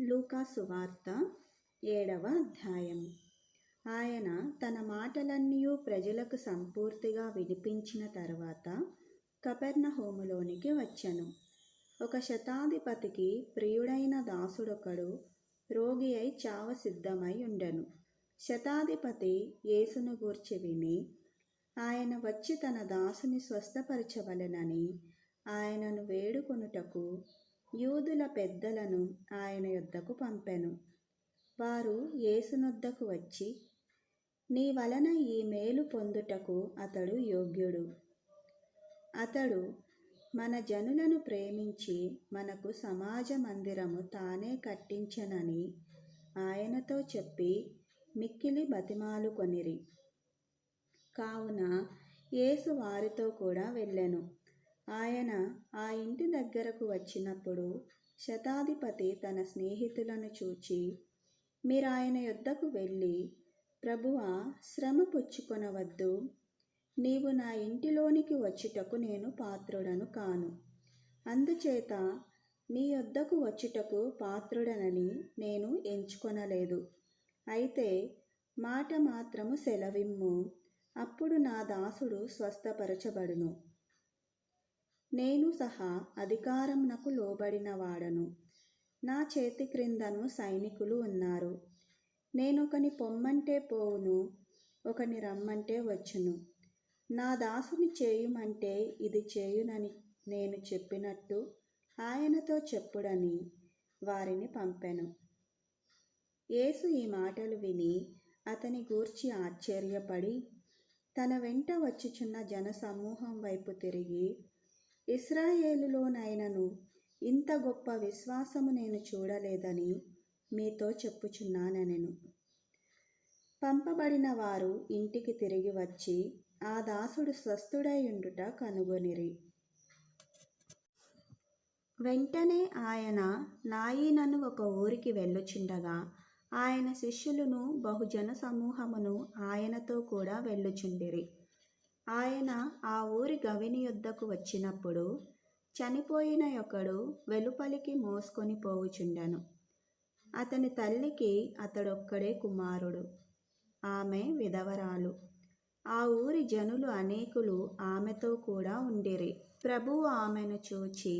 లూకా సువార్త ఏడవ అధ్యాయం. ఆయన తన మాటలన్నీ ప్రజలకు సంపూర్తిగా వినిపించిన తర్వాత కపెర్ణహోములోనికి వచ్చను. ఒక శతాధిపతికి ప్రియుడైన దాసుడొకడు రోగి అయి చావ సిద్ధమై ఉండెను. శతాధిపతి యేసును గూర్చి విని ఆయన వచ్చి తన దాసుని స్వస్థపరచవలెనని ఆయనను వేడుకొనుటకు యూదుల పెద్దలను ఆయన యొద్దకు పంపెను. వారు యేసునొద్దకు వచ్చి నీ వలన ఈ మేలు పొందుటకు అతడు యోగ్యుడు. అతడు మన జనులను ప్రేమించి మనకు సమాజ మందిరము తానే కట్టించనని ఆయనతో చెప్పి మిక్కిలి బతిమాలుకొనిరి కావున యేసు వారితో కూడా వెళ్ళెను. ఆయన ఆ ఇంటి దగ్గరకు వచ్చినప్పుడు శతాధిపతి తన స్నేహితులను చూచి మీరు ఆయన యొద్దకు వెళ్ళి ప్రభువా శ్రమ పుచ్చుకొనవద్దు. నీవు నా ఇంటిలోనికి వచ్చుటకు నేను పాత్రుడను కాను. అందుచేత నీ యొద్దకు వచ్చుటకు పాత్రుడనని నేను ఎంచుకొనలేదు. అయితే మాట మాత్రము సెలవిమ్ము. అప్పుడు నా దాసుడు స్వస్థపరచబడును. నేను సహా అధికారంనకు లోబడిన వాడను నా చేతి క్రిందను సైనికులు ఉన్నారు. నేనొకని పొమ్మంటే పోవును ఒకని రమ్మంటే వచ్చును. నా దాసుని చేయుమంటే ఇది చేయునని నేను చెప్పినట్టు ఆయనతో చెప్పుడని వారిని పంపెను. యేసు ఈ మాటలు విని అతని గూర్చి ఆశ్చర్యపడి తన వెంట వచ్చుచున్న జనసమూహం వైపు తిరిగి ఇస్రాయేలులోనైనను ఇంత గొప్ప విశ్వాసము నేను చూడలేదని మీతో చెప్పుచున్నానెను పంపబడిన వారు ఇంటికి తిరిగి వచ్చి ఆ దాసుడు స్వస్థుడైయుండుట కనుగొనిరి. వెంటనే ఆయన నాయీనను ఒక ఊరికి వెళ్ళుచుండగా ఆయన శిష్యులను బహుజన సమూహమును ఆయనతో కూడా వెళ్ళుచుండిరి. ఆయన ఆ ఊరి గవిని యొద్దకు వచ్చినప్పుడు చనిపోయిన ఒకడు వెలుపలికి మోసుకొని పోవుచుండెను. అతని తల్లికి అతడొక్కడే కుమారుడు. ఆమె విధవరాలు. ఆ ఊరి జనులు అనేకులు ఆమెతో కూడా ఉండిరి. ప్రభువు ఆమెను చూచి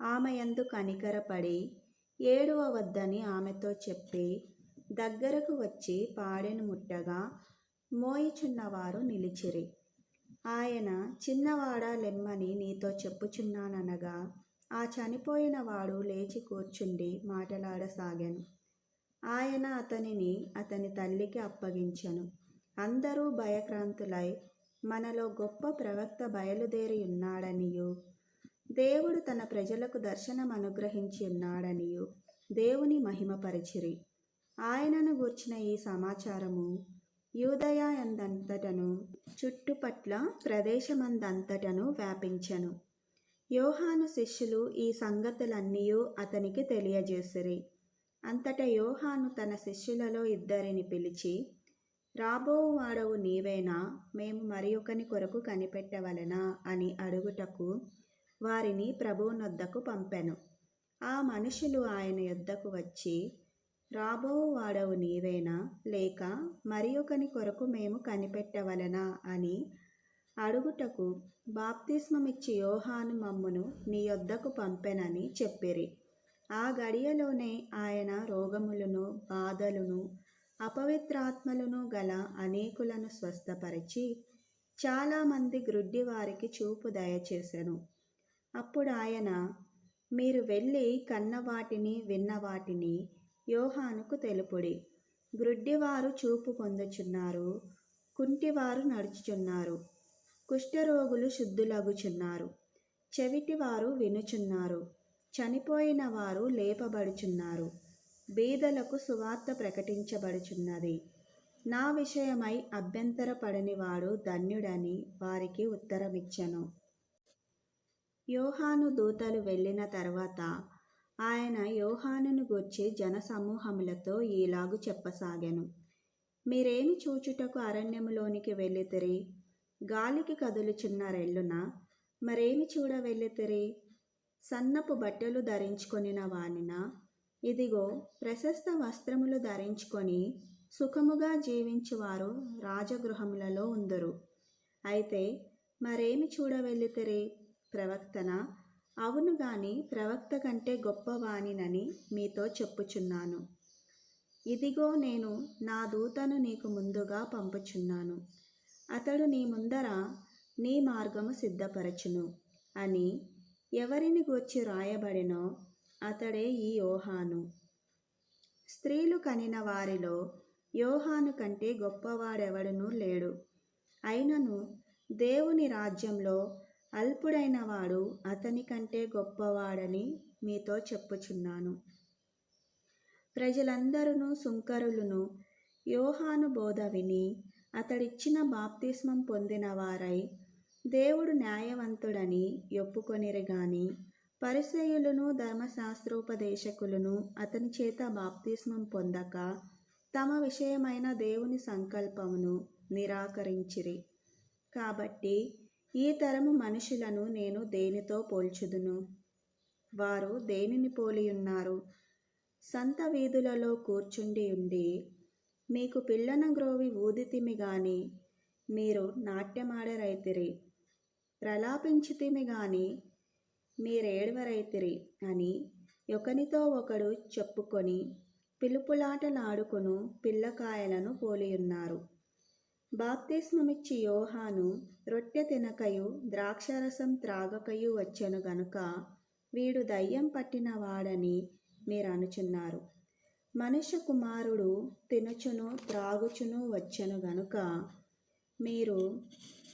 ఆమె ఎందు కనికరపడి ఏడువ వద్దని ఆమెతో చెప్పి దగ్గరకు వచ్చి పాడెను ముట్టగా మోయిచున్నవారు నిలిచిరి. ఆయన చిన్నవాడా లెమ్మని నీతో చెప్పుచున్నాననగా ఆ చనిపోయిన వాడు లేచి కూర్చుండి మాటలాడసాగాను. ఆయన అతనిని అతని తల్లికి అప్పగించెను. అందరూ భయక్రాంతులై మనలో గొప్ప ప్రవక్త బయలుదేరి ఉన్నాడనియు. దేవుడు తన ప్రజలకు దర్శనం అనుగ్రహించి ఉన్నాడనియు. దేవుని మహిమపరిచిరి. ఆయనను గూర్చిన ఈ సమాచారము యూదయ ఎందంతటను చుట్టుపట్ల ప్రదేశమందంతటను వ్యాపించను. యోహాను శిష్యులు ఈ సంగతులన్నీ అతనికి తెలియజేసిరి. అంతట యోహాను తన శిష్యులలో ఇద్దరిని పిలిచి రాబోవు వాడవు నీవేనా? మేము మరి ఒకని కొరకు కనిపెట్టవలనా అని అడుగుటకు వారిని ప్రభువునొద్దకు పంపెను. ఆ మనుషులు ఆయన యొద్దకు వచ్చి రాబో వాడవు నీవేనా? లేక మరి ఒకని కొరకు మేము కనిపెట్టవలనా? అని అడుగుటకు బాప్తిస్మమిచ్చి యోహాను మమ్మును నీ యొద్దకు పంపెనని చెప్పిరి. ఆ గడియలోనే ఆయన రోగములను బాధలను అపవిత్రాత్మలను గల అనేకులను స్వస్థపరిచి చాలామంది గ్రుడ్డి వారికి చూపు దయచేసెను. అప్పుడు ఆయన మీరు వెళ్ళి కన్నవాటిని విన్నవాటిని యోహానుకు తెలుపుడి. గ్రుడ్డివారు చూపు పొందుచున్నారు. కుంటివారు నడుచుచున్నారు. కుష్ఠరోగులు శుద్ధులగుచున్నారు. చెవిటివారు వినుచున్నారు. చనిపోయిన వారు లేపబడుచున్నారు. బీదలకు సువార్త ప్రకటించబడుచున్నది. నా విషయమై అభ్యంతరపడనివాడు ధన్యుడని వారికి ఉత్తరమిచ్చను. యోహాను దూతలు వెళ్ళిన తర్వాత ఆయన యోహానును గూర్చి జనసమూహములతో ఈలాగు చెప్పసాగాను. మీరేమి చూచుటకు అరణ్యములోనికి వెళ్ళితిరి? గాలికి కదులుచున్న రెల్లున మరేమి చూడ వెళ్ళితిరి? సన్నపు బట్టలు ధరించుకొనిన వానిన? ఇదిగో ప్రశస్త వస్త్రములు ధరించుకొని సుఖముగా జీవించువారు రాజగృహములలో ఉందరు. అయితే మరేమి చూడవెళ్ళితిరి ప్రవక్తన అవును గాని ప్రవక్త కంటే గొప్పవానినని మీతో చెప్పుచున్నాను. ఇదిగో నేను నా దూతను నీకు ముందుగా పంపుచున్నాను. అతడు నీ ముందర నీ మార్గము సిద్ధపరచును అని ఎవరిని గూర్చి రాయబడినో అతడే ఈ యోహాను. స్త్రీలు కనిన వారిలో యోహాను కంటే గొప్పవాడెవడనూ లేడు. అయినను దేవుని రాజ్యంలో అల్పుడైన వాడు అతని కంటే గొప్పవాడని మీతో చెప్పుచున్నాను. ప్రజలందరూ సుంకరులను. యోహాను బోధ విని అతడిచ్చిన బాప్తిస్మం పొందిన వారై దేవుడు న్యాయవంతుడని ఒప్పుకొనిరు గాని పరిసయులను ధర్మశాస్త్రోపదేశకులను అతని చేత బాప్తిస్మం పొందక తమ విషయమైన దేవుని సంకల్పమును నిరాకరించిరి. కాబట్టి ఈ తరము మనుషులను నేను దేనితో పోల్చుదును? వారు దేనిని పోలియున్నారు? సంత వీధులలో కూర్చుండి ఉండి మీకు పిల్లన గ్రోవి ఊదితిమి గాని మీరు నాట్యమాడరైతిరి ప్రలాపించితిమి గాని మీరేడవరైతిరి అని ఒకనితో ఒకడు చెప్పుకొని పిలుపులాటలాడుకును పిల్లకాయలను పోలియున్నారు. బాప్తిస్మమిచ్చి యోహాను రొట్టె తినకయు ద్రాక్షరసం త్రాగకయు వచ్చెను గనుక వీడు దయ్యం పట్టిన వాడని మీరు అనుచున్నారు మనుష్య కుమారుడు తినుచును త్రాగుచును వచ్చెను గనుక మీరు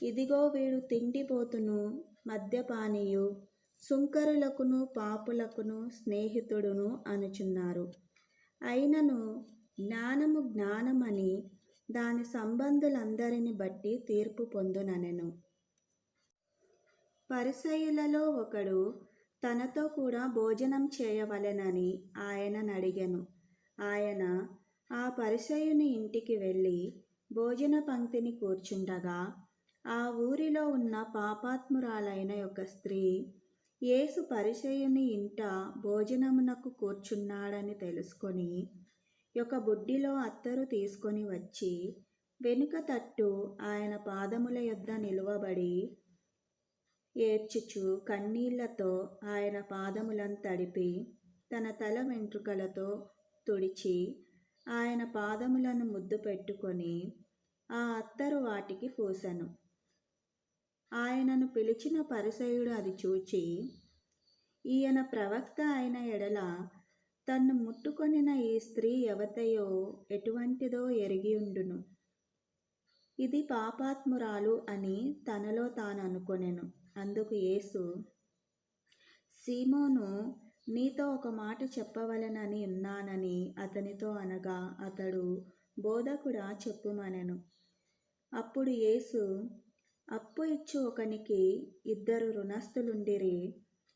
ఇదిగో వీడు తిండిపోతును మద్యపానీయు సుంకరులకును పాపులకును స్నేహితుడును అనుచున్నారు. అయినను జ్ఞానము జ్ఞానమని దాని సంబంధులందరిని బట్టి తీర్పు పొందుననెను. పరిసయులలో ఒకడు తనతో కూడా భోజనం చేయవలెనని ఆయనను అడిగెను ఆయన ఆ పరిసయుని ఇంటికి వెళ్ళి భోజన పంక్తిని కూర్చుండగా ఆ ఊరిలో ఉన్న పాపాత్మురాలైన ఒక స్త్రీ యేసు పరిచయుని ఇంట భోజనమునకు కూర్చున్నాడని తెలుసుకొని ఒక బుడ్డిలో అత్తరు తీసుకొని వచ్చి వెనుక తట్టు ఆయన పాదముల యొద్ద నిలువబడి ఏడ్చుచు కన్నీళ్ళతో ఆయన పాదములను తడిపి తన తల వెంట్రుకలతో తుడిచి ఆయన పాదములను ముద్దు పెట్టుకొని ఆ అత్తరు వాటికి పూసను. ఆయనను పిలిచిన పరిసయుడు అది చూచి ఈయన ప్రవక్త అయిన ఎడల తన్ను ముట్టుకొనిన ఈ స్త్రీ ఎవతయో ఎటువంటిదో ఎరిగి ఉండును ఇది పాపాత్మురాలు అని తనలో తాను అనుకొనెను అందుకు యేసు సీమోను నీతో ఒక మాట చెప్పవలనని ఉన్నానని అతనితో అనగా అతడు బోధకుడా చెప్పుమనెను. అప్పుడు యేసు అప్పు ఇచ్చు ఒకనికి ఇద్దరు రుణస్థులుండిరి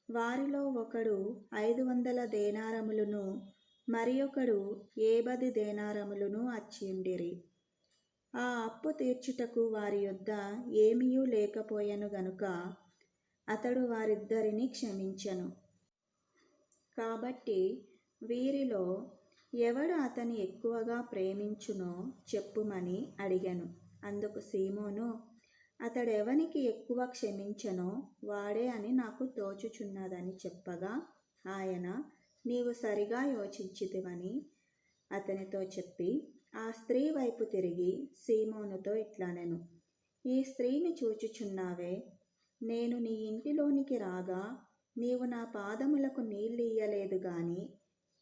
వారిలో ఒకడు ఐదు వందల దేనారములను మరి ఒకడు ఏబది దేనారములను అచ్చిండిరి ఆ అప్పు తీర్చుటకు వారి యొద్ద ఏమీయూ లేకపోయాను గనుక అతడు వారిద్దరిని క్షమించెను. కాబట్టి వీరిలో ఎవడు అతని ఎక్కువగా ప్రేమించునో చెప్పుమని అడిగాను. అందుకు సీమోను అతడెవనికి ఎక్కువ క్షమించనో వాడే అని నాకు తోచుచున్నదని చెప్పగా ఆయన నీవు సరిగా యోచించితివని అతనితో చెప్పి ఆ స్త్రీ వైపు తిరిగి సీమోనుతో ఇట్లానెను ఈ స్త్రీని చూచుచున్నావే. నేను నీ ఇంటిలోనికి రాగా నీవు నా పాదములకు నీళ్ళియ్యలేదు గాని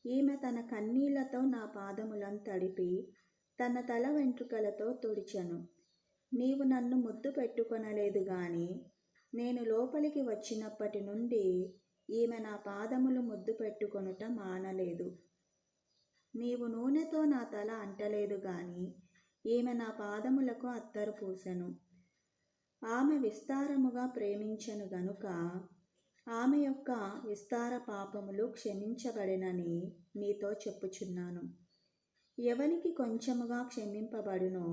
ఈమె తన కన్నీళ్ళతో నా పాదములను తడిపి తన తల వెంట్రుకలతో తుడిచెను. నీవు నన్ను ముద్దు పెట్టుకొనలేదు గాని నేను లోపలికి వచ్చినప్పటి నుండి ఈమె నా పాదములు ముద్దు పెట్టుకొనుట మానలేదు. నీవు నూనెతో నా తల అంటలేదు గాని ఈమె నా పాదములకు అత్తరు పూసెను. ఆమె విస్తారముగా ప్రేమించను గనుక ఆమె యొక్క విస్తార పాపములు క్షమించబడినని నీతో చెప్పుచున్నాను. ఎవనికి కొంచెముగా క్షమింపబడునో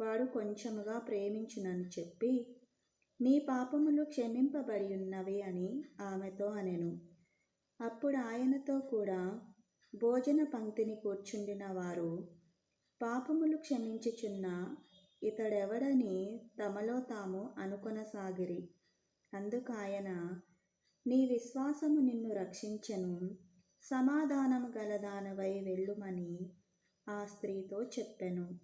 వాడు కొంచెముగా ప్రేమించునని చెప్పి నీ పాపములు క్షమింపబడి ఉన్నవి అని ఆమెతో అనెను. అప్పుడు ఆయనతో కూడా భోజన పంక్తిని కూర్చుండిన వారు పాపములు క్షమించుచున్న ఇతడెవడని తమలో తాము అనుకొనసాగిరి. అందుకాయన నీ విశ్వాసము నిన్ను రక్షించను సమాధానము గలదానవై వెళ్ళుమని ఆ స్త్రీతో చెప్పెను.